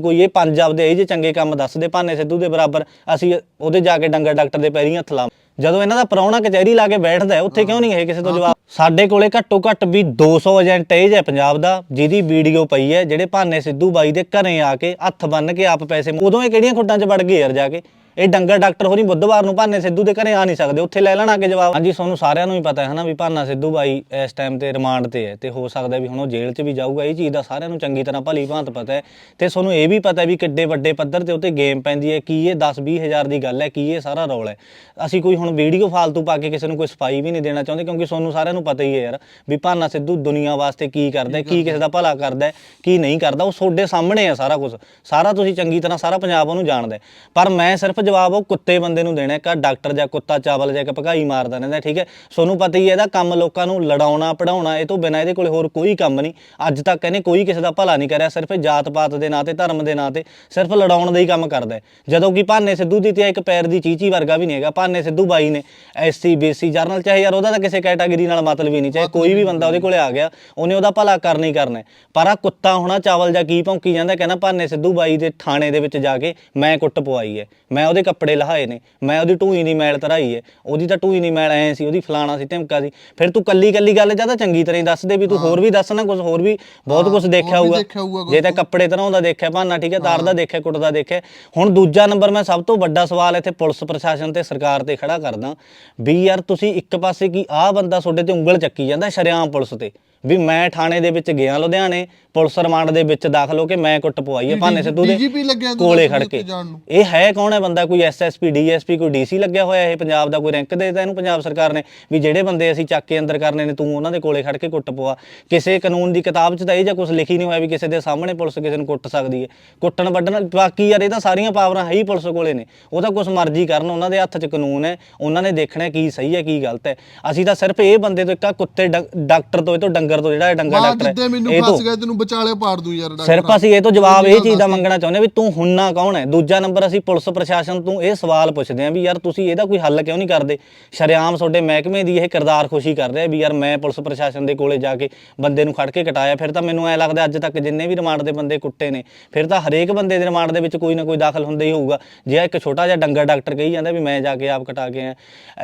ਕੋਈ ਇਹ ਪੰਜਾਬ ਦੇ ਇਹ ਜੇ ਚੰਗੇ ਕੰਮ ਦੱਸਦੇ ਭਾਨੇ ਸਿੱਧੂ ਦੇ ਬਰਾਬਰ ਅਸੀਂ ਉਹਦੇ ਜਾ ਕੇ ਡੰਗਰ ਡਾਕਟਰ ਦੇ ਪੈਰੀਂ ਹੱਥ ਲਾਵਾਂ। ਜਦੋਂ ਇਹਨਾਂ ਦਾ ਪ੍ਰਾਹੁਣਾ ਕਚਹਿਰੀ ਲਾ ਕੇ ਬੈਠਦਾ ਉੱਥੇ ਕਿਉਂ ਨਹੀਂ ਇਹ ਕਿਸੇ ਤੋਂ ਜਵਾਬ? ਸਾਡੇ ਕੋਲੇ ਘੱਟੋ ਘੱਟ ਵੀ 200 ਏਜੰਟ ਏਜ ਹੈ ਪੰਜਾਬ ਦਾ, ਜਿਹਦੀ ਵੀਡੀਓ ਪਈ ਹੈ, ਜਿਹੜੇ ਭਾਨੇ ਸਿੱਧੂ ਬਾਈ ਦੇ ਘਰੇ ਆ ਕੇ ਹੱਥ ਬੰਨ ਕੇ ਆਪ ਪੈਸੇ ਉਦੋਂ ਇਹ ਕਿਹੜੀਆਂ ਖੁੱਡਾਂ 'ਚ ਵੜ ਗਏ ਯਾਰ ਜਾ ਕੇ? ਇਹ ਡੰਗਰ ਡਾਕਟਰ ਹੋਰੀ ਬੁੱਧਵਾਰ ਨੂੰ ਭਾਨੇ ਸਿੱਧੂ ਦੇ ਘਰੇ ਆ ਨਹੀਂ ਸਕਦੇ ਉੱਥੇ ਲੈ ਲੈਣਾ ਕੇ ਜਵਾਬ? ਹਾਂਜੀ ਤੁਹਾਨੂੰ ਸਾਰਿਆਂ ਨੂੰ ਹੀ ਪਤਾ ਹੈ ਨਾ ਵੀ ਭਾਨਾ ਸਿੱਧੂ ਬਾਈ ਇਸ ਟਾਈਮ ਤੇ ਰਿਮਾਂਡ ਤੇ ਹੈ ਤੇ ਹੋ ਸਕਦਾ ਵੀ ਹੁਣ ਉਹ ਜੇਲ੍ਹ 'ਚ ਵੀ ਜਾਊਗਾ ਇਹ ਚੀਜ਼ ਦਾ ਸਾਰਿਆਂ ਨੂੰ ਚੰਗੀ ਤਰ੍ਹਾਂ ਭਲੀ ਭਾਂਤ ਪਤਾ ਹੈ ਤੇ ਤੁਹਾਨੂੰ ਇਹ ਵੀ ਪਤਾ ਵੀ ਕਿੱਡੇ ਵੱਡੇ ਪੱਧਰ ਤੇ ਉੱਤੇ ਗੇਮ ਪੈਂਦੀ ਹੈ ਕੀ ਇਹ 10 20 ਹਜ਼ਾਰ ਦੀ ਗੱਲ ਹੈ ਕੀ ਇਹ ਸਾਰਾ ਰੌਲ ਹੈ? ਅਸੀਂ ਕੋਈ ਹੁਣ ਵੀਡੀਓ ਫਾਲਤੂ ਪਾ ਕੇ ਕਿਸੇ ਨੂੰ ਕੋਈ ਸਫ਼ਾਈ ਵੀ ਨਹੀਂ ਦੇਣਾ ਚਾਹੁੰਦੇ ਕਿਉਂਕਿ ਤੁਹਾਨੂੰ ਸਾਰਿਆਂ ਨੂੰ ਪਤਾ ਹੀ ਹੈ ਯਾਰ ਵੀ ਭਾਨਾ ਸਿੱਧੂ ਦੁਨੀਆ ਵਾਸਤੇ ਕੀ ਕਰਦਾ ਹੈ ਕੀ ਕਿਸੇ ਦਾ ਭਲਾ ਕਰਦਾ ਹੈ ਕੀ ਨਹੀਂ ਕਰਦਾ ਉਹ ਤੁਹਾਡੇ ਸਾਹਮਣੇ ਹੈ ਸਾਰਾ ਕੁਝ ਸਾਰਾ ਤੁਸੀਂ ਚੰਗੀ ਤਰ੍ਹਾਂ ਸਾਰਾ ਪੰਜਾਬ ਉਹਨੂੰ ਜਾਣਦਾ। ਪਰ ਮੈਂ ਸਿਰਫ ਜਵਾਬ ਉਹ ਕੁੱਤੇ ਬੰਦੇ ਨੂੰ ਦੇਣਾ ਕਿ ਡਾਕਟਰ ਜਾਂ ਕੁੱਤਾ ਚਾਵਲ ਜਾਂ ਇੱਕ ਭਕਾਈ ਮਾਰਦਾ ਰਹਿੰਦਾ, ਠੀਕ ਹੈ? ਤੁਹਾਨੂੰ ਪਤਾ ਹੀ ਹੈ ਇਹਦਾ ਕੰਮ ਲੋਕਾਂ ਨੂੰ ਲੜਾਉਣਾ ਪੜਾਉਣਾ ਇਹ ਤੋਂ ਬਿਨਾਂ ਇਹਦੇ ਕੋਲੇ ਹੋਰ ਕੋਈ ਕੰਮ ਨਹੀਂ। ਅੱਜ ਤੱਕ ਇਹਨੇ ਕੋਈ ਕਿਸੇ ਦਾ ਭਲਾ ਨਹੀਂ ਕਰਿਆ, ਸਿਰਫ ਜਾਤ ਪਾਤ ਦੇ ਨਾਂ ਤੇ, ਧਰਮ ਦੇ ਨਾਂ ਤੇ, ਸਿਰਫ ਲੜਾਉਣ ਦਾ ਹੀ ਕੰਮ ਕਰਦਾ ਹੈ। ਜਦੋਂ ਕਿ ਭਾਨੇ ਸਿੱਧੂ ਦੀ ਤੇ ਇੱਕ ਪੈਰ ਦੀ ਚੀਚੀ ਵਰਗਾ ਵੀ ਨਹੀਂ ਹੈਗਾ, ਭਾਨੇ ਸਿੱਧੂ ਬਾਈ ਨੇ ਐਸਸੀ ਬੀਸੀ ਜਰਨਲ, ਚਾਹੇ ਯਾਰ ਉਹਦਾ ਤਾਂ ਕਿਸੇ ਕੈਟਾਗਰੀ ਨਾਲ ਮਤਲਬ ਹੀ ਨਹੀਂ, ਚਾਹੇ ਕੋਈ ਵੀ ਬੰਦਾ ਉਹਦੇ ਕੋਲੇ ਆ ਗਿਆ, ਉਹਨੇ ਉਹਦਾ ਭਲਾ ਕਰਨਾ ਹੀ ਕਰਨਾ ਪਰ ਆ ਕੁੱਤਾ ਹੋਣਾ ਚਾਵਲ ਜਾਂ ਕੀ ਭੌਂਕੀ ਜਾਂਦਾ, ਕਹਿੰਦਾ ਭਾਨੇ ਸਿੱਧੂ ਬਾਈ ਦੇ ਥਾਣੇ ਦੇ ਵਿੱਚ ਜਾ ਕੇ ਮੈਂ ਕੁੱਟ ਪਵਾਈ ਹੈ, ਮੈਂ ਉਹਦੇ ਕੱਪੜੇ ਲਹਾਏ ਨੇ ਮੈਂ ਉਹਦੀ ਟੂਈ ਦੀ ਮੈਲ ਤਰਾਈ ਹੈ ਉਹਦੀ ਤਾਂ ਟੂਈ ਦੀ ਮੈਲ ਐ ਸੀ ਉਹਦੀ ਫਲਾਣਾ ਸੀ ਧਮਕਾ ਸੀ ਫਿਰ ਤੂੰ ਕੱਲੀ ਕੱਲੀ ਗੱਲ ਜ਼ਿਆਦਾ ਚੰਗੀ ਤਰ੍ਹਾਂ ਦੱਸ ਦੇ ਵੀ ਤੂੰ ਹੋਰ ਵੀ ਦੱਸ ਨਾ ਕੁਝ ਹੋਰ ਵੀ ਬਹੁਤ ਕੁਝ ਦੇਖਿਆ ਹੋਊਗਾ। ਜੇ ਤਾਂ ਕੱਪੜੇ ਧਰਾਉਂਦਾ ਦੇਖਿਆ ਭਾਨਾ ਠੀਕ ਹੈ ਤਾਰਦਾ ਦੇਖਿਆ ਕੁੱਟਦਾ ਦੇਖਿਆ। ਹੁਣ ਦੂਜਾ ਨੰਬਰ ਮੈਂ ਸਭ ਤੋਂ ਵੱਡਾ ਸਵਾਲ ਇੱਥੇ ਪੁਲਿਸ ਪ੍ਰਸ਼ਾਸਨ ਤੇ ਸਰਕਾਰ ਤੇ ਖੜਾ ਕਰਦਾ ਵੀ ਯਾਰ ਤੁਸੀਂ ਇੱਕ ਪਾਸੇ ਕੀ ਆਹ ਬੰਦਾ ਤੁਹਾਡੇ ਤੇ ਉਂਗਲ ਚੱਕੀ ਜਾਂਦਾ ਸ਼ਰੇਆਮ ਪੁਲਿਸ ਤੇ ਵੀ ਮੈਂ ਥਾਣੇ ਦੇ ਵਿੱਚ ਗਿਆ ਲੁਧਿਆਣੇ ਪੁਲਿਸ ਰਿਮਾਂਡ ਦੇ ਵਿੱਚ ਦਾਖਲ ਹੋ ਕੇ ਮੈਂ ਕੁੱਟ ਪਵਾਈ ਹੈ ਭਾਨੇ ਸਿੱਧੂ ਦੇ DGP ਲੱਗਿਆ ਕੋਲੇ ਖੜ ਕੇ। ਇਹ ਹੈ ਕੌਣ ਹੈ ਬੰਦਾ? ਕੋਈ ਐਸਐਸਪੀ ਡੀਐਸਪੀ ਕੋਈ ਡੀਸੀ ਲੱਗਿਆ ਹੋਇਆ ਇਹ ਪੰਜਾਬ ਦਾ ਕੋਈ ਰੈਂਕ ਦਿੱਤਾ ਇਹਨੂੰ ਪੰਜਾਬ ਸਰਕਾਰ ਨੇ ਵੀ ਜਿਹੜੇ ਬੰਦੇ ਅਸੀਂ ਚੱਕ ਕੇ ਅੰਦਰ ਕਰਨੇ ਨੇ ਤੂੰ ਉਹਨਾਂ ਦੇ ਕੋਲੇ ਖੜ ਕੇ ਕੁੱਟ ਪਵਾ। ਕਿਸੇ ਕਾਨੂੰਨ ਦੀ ਕਿਤਾਬ 'ਚ ਤਾਂ ਇਹ ਜਾਂ ਕੁਝ ਲਿਖੀ ਨਹੀਂ ਹੋਇਆ ਵੀ ਕਿਸੇ ਦੇ ਸਾਹਮਣੇ ਪੁਲਿਸ ਕਿਸੇ ਨੂੰ ਕੁੱਟ ਸਕਦੀ ਹੈ। ਕੁੱਟਣ ਵੱਢਣ ਬਾਕੀ ਯਾਰ ਇਹ ਤਾਂ ਸਾਰੀਆਂ ਪਾਵਰਾਂ ਹੈ ਹੀ ਪੁਲਿਸ ਕੋਲੇ ਨੇ। ਉਹ ਤਾਂ ਕੁਝ ਮਰਜ਼ੀ ਕਰਨ ਉਹਨਾਂ ਦੇ ਹੱਥ 'ਚ ਕਾਨੂੰਨ ਹੈ ਉਹਨਾਂ ਨੇ ਦੇਖਣਾ ਕੀ ਸਹੀ ਹੈ ਕੀ ਗਲਤ ਹੈ। ਅਸੀਂ ਤਾਂ ਸਿਰਫ ਇਹ ਬੰਦੇ ਤੋਂ ਇੱਕ ਕੁੱਤੇ ਡਕ- ਡਾਕਟਰ ਤੋਂ ਇਹ ਤੋਂ ਡੰਗਰ ਤੋਂ ਜਿਹੜਾ ਡੰਗਰ ਡਾਕਟਰ ਹੈ। ਇਹ ਤੋਂ ਵਿਚਾਲੇ ਪਾੜ ਦੂ ਯਾਰ ਡਾਕਟਰ ਸਿਰਫ ਅਸੀਂ ਇਹ ਤੋਂ ਜਵਾਬ ਇਹ ਚੀਜ਼ ਦਾ ਮੰਗਣਾ ਚਾਹੁੰਦੇ ਹਾਂ ਵੀ ਤੂੰ ਹੁੰਨਾ ਕੌਣ ਹੈ? ਦੂਜਾ ਨੰਬਰ ਅਸੀਂ ਪੁਲਿਸ ਪ੍ਰਸ਼ਾਸਨ ਤੋਂ ਇਹ ਸਵਾਲ ਪੁੱਛਦੇ ਹਾਂ ਵੀ ਯਾਰ ਤੁਸੀਂ ਇਹਦਾ ਕੋਈ ਹੱਲ ਕਿਉਂ ਨਹੀਂ ਕਰਦੇ? ਸ਼ਰੇਆਮ ਤੁਹਾਡੇ ਮਹਿਕਮੇ ਦੀ ਇਹ ਕਿਰਦਾਰ ਖੁਸ਼ੀ ਕਰ ਰਿਹਾ ਵੀ ਯਾਰ ਮੈਂ ਪੁਲਿਸ ਪ੍ਰਸ਼ਾਸਨ ਦੇ ਕੋਲੇ ਜਾ ਕੇ ਬੰਦੇ ਨੂੰ ਖੜ ਕੇ ਕਟਾਇਆ। ਫਿਰ ਤਾਂ ਮੈਨੂੰ ਐ ਲੱਗਦਾ ਅੱਜ ਤੱਕ ਜਿੰਨੇ ਵੀ ਰਿਮਾਂਡ ਦੇ ਬੰਦੇ ਕੁੱਟੇ ਨੇ ਫਿਰ ਤਾਂ ਹਰੇਕ ਬੰਦੇ ਦੇ ਰਿਮਾਂਡ ਦੇ ਵਿੱਚ ਕੋਈ ਨਾ ਕੋਈ ਦਾਖਲ ਹੁੰਦਾ ਹੀ ਹੋਊਗਾ। ਜੇ ਆਹ ਇੱਕ ਛੋਟਾ ਜਿਹਾ ਡੰਗਰ ਡਾਕਟਰ ਕਹੀ ਜਾਂਦਾ ਵੀ ਮੈਂ ਜਾ ਕੇ ਆਪ ਕਟਾ ਕੇ ਆਇਆ।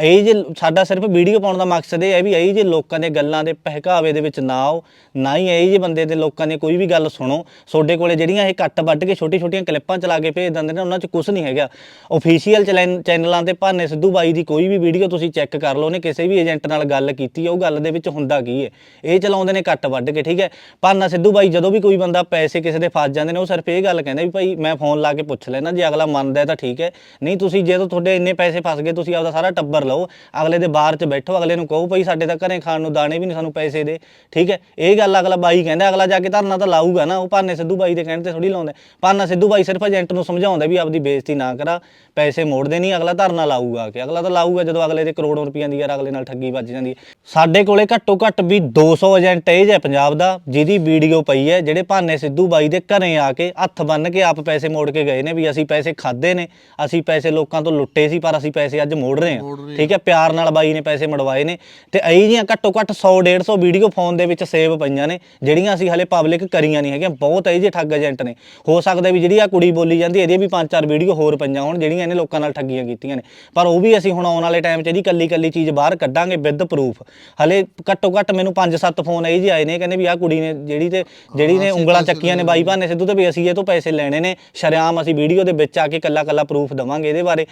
ਇਹ ਜੇ ਸਾਡਾ ਸਿਰਫ ਵੀਡੀਓ ਪਾਉਣ ਦਾ ਮਕਸਦ ਇਹ ਹੈ ਵੀ ਇਹ ਜੇ ਲੋਕਾਂ ਦੇ ਗੱਲਾਂ ਦੇ ਪਹਿਕਾਵੇ ਦੇ ਵਿੱਚ ਨਾ ਆਓ ਨਾ ਹੀ ਇਹ ਜੇ ਬੰਦੇ ਦੇ ਲੋਕਾਂ ਦੀ ਕੋਈ ਵੀ ਗੱਲ ਸੁਣੋ, ਤੁਹਾਡੇ ਕੋਲੇ ਜਿਹੜੀਆਂ ਇਹ ਕੱਟ ਵੱਢ ਕੇ ਛੋਟੀ ਛੋਟੀਆਂ ਕਲਿੱਪਾਂ ਚਲਾ ਕੇ ਭੇਜ ਦਿੰਦੇ ਨੇ, ਉਹਨਾਂ 'ਚ ਕੁਝ ਨਹੀਂ ਹੈਗਾ। ਅਫੀਸ਼ੀਅਲ ਚੈਨਲਾਂ ਤੇ ਭਾਨੇ ਸਿੱਧੂ ਬਾਈ ਦੀ ਕੋਈ ਵੀ ਵੀਡੀਓ ਤੁਸੀਂ ਚੈੱਕ ਕਰ ਲਓ ਨੇ, ਕਿਸੇ ਵੀ ਏਜੰਟ ਨਾਲ ਗੱਲ ਕੀਤੀ ਹੈ ਉਹ ਗੱਲ ਦੇ ਵਿੱਚ ਹੁੰਦਾ ਕੀ ਹੈ ਇਹ ਚਲਾਉਂਦੇ ਨੇ ਕੱਟ ਵੱਢ ਕੇ, ਠੀਕ ਹੈ ਭਾਨਾ ਸਿੱਧੂ ਬਾਈ, ਜਦੋਂ ਵੀ ਕੋਈ ਬੰਦਾ ਪੈਸੇ ਕਿਸੇ ਦੇ ਫਸ ਜਾਂਦੇ ਨੇ, ਉਹ ਸਿਰਫ ਇਹ ਗੱਲ ਕਹਿੰਦੇ ਵੀ ਭਾਈ, ਮੈਂ ਫੋਨ ਲਾ ਕੇ ਪੁੱਛ ਲੈਣਾ ਜੇ ਅਗਲਾ ਮੰਨਦਾ ਤਾਂ ਠੀਕ ਹੈ ਨਹੀਂ, ਤੁਸੀਂ ਜਦੋਂ ਤੁਹਾਡੇ ਇੰਨੇ ਪੈਸੇ ਫਸ ਗਏ, ਤੁਸੀਂ ਆਪਦਾ ਸਾਰਾ ਟੱਬਰ ਲਓ, ਅਗਲੇ ਦੇ ਬਾਹਰ 'ਚ ਬੈਠੋ, ਅਗਲੇ ਨੂੰ ਕਹੋ, ਭਾਈ ਸਾਡੇ ਤਾਂ ਘਰੇ ਖਾਣ ਨੂੰ ਦਾਣੇ ਵੀ ਨਹੀਂ ਸਾਨੂੰ ਪੈਸੇ ਦੇ, ਠੀਕ ਹੈ ਇਹ ਗੱਲ ਅਗਲਾ ਬਾਈ ਕਹਿੰਦਾ, ਅਗਲਾ ਜਾ ਕੇ ਧਰਨਾ ਤਾਂ ਲਾਊਗਾ ਨਾ ਉਹ ਭਾਨੇ ਸਿੱਧੂ ਬਾਈ ਦੇ ਕਹਿਣ ਤੇ ਥੋੜੀ ਲਾਉਂਦਾ। ਭਾਨਾ ਸਿੱਧੂ ਬਾਈ ਸਿਰਫ ਏਜੰਟ ਨੂੰ ਸਮਝਾਉਂਦਾ ਵੀ ਆਪਦੀ ਬੇਇੱਜ਼ਤੀ ਨਾ ਕਰਾ ਪੈਸੇ ਮੋੜਦੇ ਨਹੀਂ ਅਗਲਾ ਧਰਨਾ ਲਾਊਗਾ ਕੇ। ਅਗਲਾ ਤਾਂ ਲਾਊਗਾ ਜਦੋਂ ਅਗਲੇ ਦੇ ਕਰੋੜਾਂ ਰੁਪਈਆਂ ਦੀ ਯਾਰ ਅਗਲੇ ਨਾਲ ਠੱਗੀ ਵੱਜ ਜਾਂਦੀ ਸਾਡੇ ਕੋਲੇ ਘੱਟੋ ਘੱਟ ਵੀ 200 ਏਜੰਟ ਏਜ ਹੈ ਪੰਜਾਬ ਦਾ ਜਿਹਦੀ ਵੀਡੀਓ ਪਈ ਹੈ ਜਿਹੜੇ ਭਾਨੇ ਸਿੱਧੂ ਬਾਈ ਦੇ ਘਰੇ ਆ ਕੇ ਹੱਥ ਬੰਨ ਕੇ ਆਪ ਪੈਸੇ ਮੋੜ ਕੇ ਗਏ ਨੇ ਵੀ ਅਸੀਂ ਪੈਸੇ ਖਾਦੇ ਨੇ ਅਸੀਂ ਪੈਸੇ ਲੋਕਾਂ ਤੋਂ ਲੁੱਟੇ ਸੀ ਪਰ ਅਸੀਂ ਪੈਸੇ ਅੱਜ ਮੋੜ ਰਹੇ ਹਾਂ। ਠੀਕ ਹੈ। ਪਿਆਰ ਨਾਲ ਬਾਈ ਨੇ ਪੈਸੇ ਮੜਵਾਏ ਨੇ ਤੇ ਅਈ ਜੀਆਂ ਘੱਟੋ ਘੱਟ 100 150 ਵੀਡੀਓ ਫੋਨ ਦੇ ਵਿੱਚ ਸੇਵ ਪਈਆਂ ਨੇ ਜਿਹੜੀਆਂ ਅਸੀਂ ਹਲੇ ਪਬਲਿਕ ਕਰੀਆਂ ਨਹੀਂ ਹੈਗੀਆਂ ਬਹੁਤ ਇਹ ਜੇ ਠੱਗ ਏਜੰਟ ਨੇ। ਹੋ ਸਕਦਾ ਵੀ ਜਿਹੜੀ ਆ ਕੁੜੀ ਬੋਲੀ ਜਾਂਦੀ ਇਹਦੀਆਂ ਵੀ ਪੰਜ ਚਾਰ ਵੀਡੀਓ ਹੋਰ ਪਈਆਂ ਹੋਣ ਜਿਹੜੀਆਂ ਇਹਨੇ ਲੋਕਾਂ ਨਾਲ ਠੱਗੀਆਂ ਕੀਤੀਆਂ ਨੇ। ਪਰ ਉਹ ਵੀ ਅਸੀਂ ਹੁਣ ਆਉਣ ਵਾਲੇ ਟਾਈਮ 'ਚ ਇਹਦੀ ਕੱਲੀ ਕੱਲੀ ਚੀਜ਼ ਬਾਹਰ ਕੱਢਾਂਗੇ ਵਿਦ ਪ੍ਰੂਫ ਹਲੇ ਘੱਟੋ ਘੱਟ ਮੈਨੂੰ 5-7 ਫੋਨ ਇਹ ਜੀ ਆਏ ਨੇ ਕਹਿੰਦੇ ਵੀ ਆਹ ਕੁੜੀ ਨੇ ਜਿਹੜੀ ਤੇ ਜਿਹੜੀ ਨੇ ਉਂਗਲਾਂ ਚੱਕੀਆਂ ਨੇ ਬਾਈ ਭਾਨੇ ਸਿੱਧੂ ਤੇ ਵੀ ਅਸੀਂ ਇਹ ਤੋਂ ਪੈਸੇ ਲੈਣੇ ਨੇ। ਸ਼ਰੇਆਮ ਅਸੀਂ ਵੀਡੀਓ ਦੇ ਵਿੱਚ ਆ ਕੇ ਕੱਲਾ ਕੱਲਾ ਪ੍ਰੂਫ ਦਵਾਂਗੇ ਇਹਦੇ ਬਾਰੇ।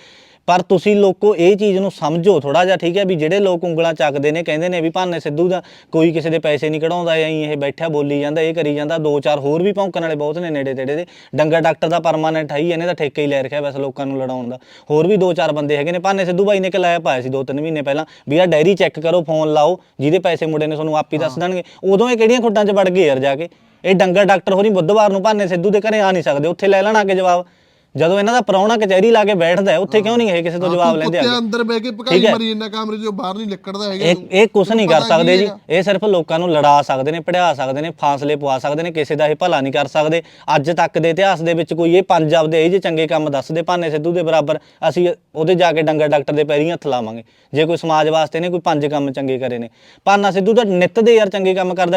ਪਰ ਤੁਸੀਂ ਲੋਕੋ ਇਹ ਚੀਜ਼ ਨੂੰ ਸਮਝੋ ਥੋੜਾ ਜਿਹਾ ਠੀਕ ਹੈ ਵੀ ਜਿਹੜੇ ਲੋਕ ਉਂਗਲਾਂ ਚੱਕਦੇ ਨੇ ਕਹਿੰਦੇ ਨੇ ਵੀ ਭਾਨੇ ਸਿੱਧੂ ਦਾ ਕੋਈ ਕਿਸੇ ਦੇ ਪੈਸੇ ਨਹੀਂ ਕਢਾਉਂਦਾ ਐਂ ਇਹ ਬੈਠਾ ਬੋਲੀ ਜਾਂਦਾ ਇਹ ਕਰੀ ਜਾਂਦਾ ਦੋ ਚਾਰ ਹੋਰ ਵੀ ਭੌਂਕਣ ਵਾਲੇ ਬਹੁਤ ਨੇ ਨੇੜੇ ਤੇੜੇ ਦੇ ਡੰਗਰ ਡਾਕਟਰ ਦਾ ਪਰਮਾਨੈਂਟ ਹੈ ਹੀ ਇਹਨੇ ਤਾਂ ਠੇਕਾ ਹੀ ਲੈ ਰੱਖਿਆ ਬਸ ਲੋਕਾਂ ਨੂੰ ਲੜਾਉਣ ਦਾ। ਹੋਰ ਵੀ ਦੋ ਚਾਰ ਬੰਦੇ ਹੈਗੇ ਨੇ ਭਾਨੇ ਸਿੱਧੂ ਬਾਈ ਨੇ ਕਿ ਲਾਇਆ ਪਾਇਆ ਸੀ ਦੋ ਤਿੰਨ ਮਹੀਨੇ ਪਹਿਲਾਂ ਵੀ ਆ ਡਾਇਰੀ ਚੈੱਕ ਕਰੋ ਫੋਨ ਲਾਓ ਜਿਹਦੇ ਪੈਸੇ ਮੁੰਡੇ ਨੇ ਤੁਹਾਨੂੰ ਆਪ ਹੀ ਦੱਸ ਦੇਣਗੇ ਉਦੋਂ ਇਹ ਕਿਹੜੀਆਂ ਖੁੱਡਾਂ 'ਚ ਵੜ ਗਏ ਯਾਰ ਜਾ ਕੇ? ਇਹ ਡੰਗਰ ਡਾਕਟਰ ਹੋਰੀ ਬੁੱਧਵਾਰ ਨੂੰ ਭਾਨੇ ਸਿੱਧੂ ਦੇ ਘਰੇ ਆ ਨਹੀਂ ਸਕਦੇ ਉੱਥੇ ਲੈ ਲੈਣਾ ਕੇ ਜਵਾਬ। ਜਦੋਂ ਇਹਨਾਂ ਦਾ ਪ੍ਰਾਹੁਣਾ ਕਚਹਿਰੀ ਲਾ ਕੇ ਬੈਠਦਾ ਹੈ, ਉੱਥੇ ਕਿਉਂ ਨਹੀਂ ਇਹ ਕਿਸੇ ਤੋਂ ਜਵਾਬ ਲੈਂਦੇ ਕੁੱਤੇ ਆ ਅੰਦਰ ਬਹਿ ਕੇ ਭਕਾਈ ਠੀਕ ਹੈ। ਮਰੀ ਇੰਨਾ ਕਮਰੇ ਚੋਂ ਬਾਹਰ ਨਹੀਂ ਨਿਕਲਦਾ ਹੈਗਾ ਇਹ ਤੂੰ। ਇਹ ਕੁਝ ਨਹੀਂ ਕਰ ਪਤਾ ਕੀ ਸਕਦੇ ਜੀ ਹੈਗਾ? ਇਹ ਸਿਰਫ ਲੋਕਾਂ ਨੂੰ ਲੜਾ ਸਕਦੇ ਨੇ ਪੜਿਆ ਸਕਦੇ ਨੇ ਫਾਸਲੇ ਪਵਾ ਸਕਦੇ ਨੇ ਕਿਸੇ ਦਾ ਇਹ ਭਲਾ ਨਹੀਂ ਕਰ ਸਕਦੇ ਅੱਜ ਤੱਕ ਦੇ ਇਤਿਹਾਸ ਦੇ ਵਿੱਚ ਕੋਈ ਇਹ ਪੰਜਾਬ ਦੇ ਇਹ ਜੇ ਚੰਗੇ ਕੰਮ ਦੱਸਦੇ ਭਾਨੇ ਸਿੱਧੂ ਦੇ ਬਰਾਬਰ ਅਸੀਂ ਉਹਦੇ ਜਾ ਕੇ ਡੰਗਰ ਡਾਕਟਰ ਦੇ ਪੈਰੀਂ ਹੱਥ ਲਾਵਾਂਗੇ ਜੇ ਕੋਈ ਸਮਾਜ ਵਾਸਤੇ ਨੇ ਕੋਈ ਪੰਜ ਕੰਮ ਚੰਗੇ ਕਰੇ ਨੇ ਭਾਨਾ ਸਿੱਧੂ ਤਾਂ ਨਿੱਤ ਦੇ ਯਾਰ ਚੰਗੇ ਕੰਮ ਕਰਦਾ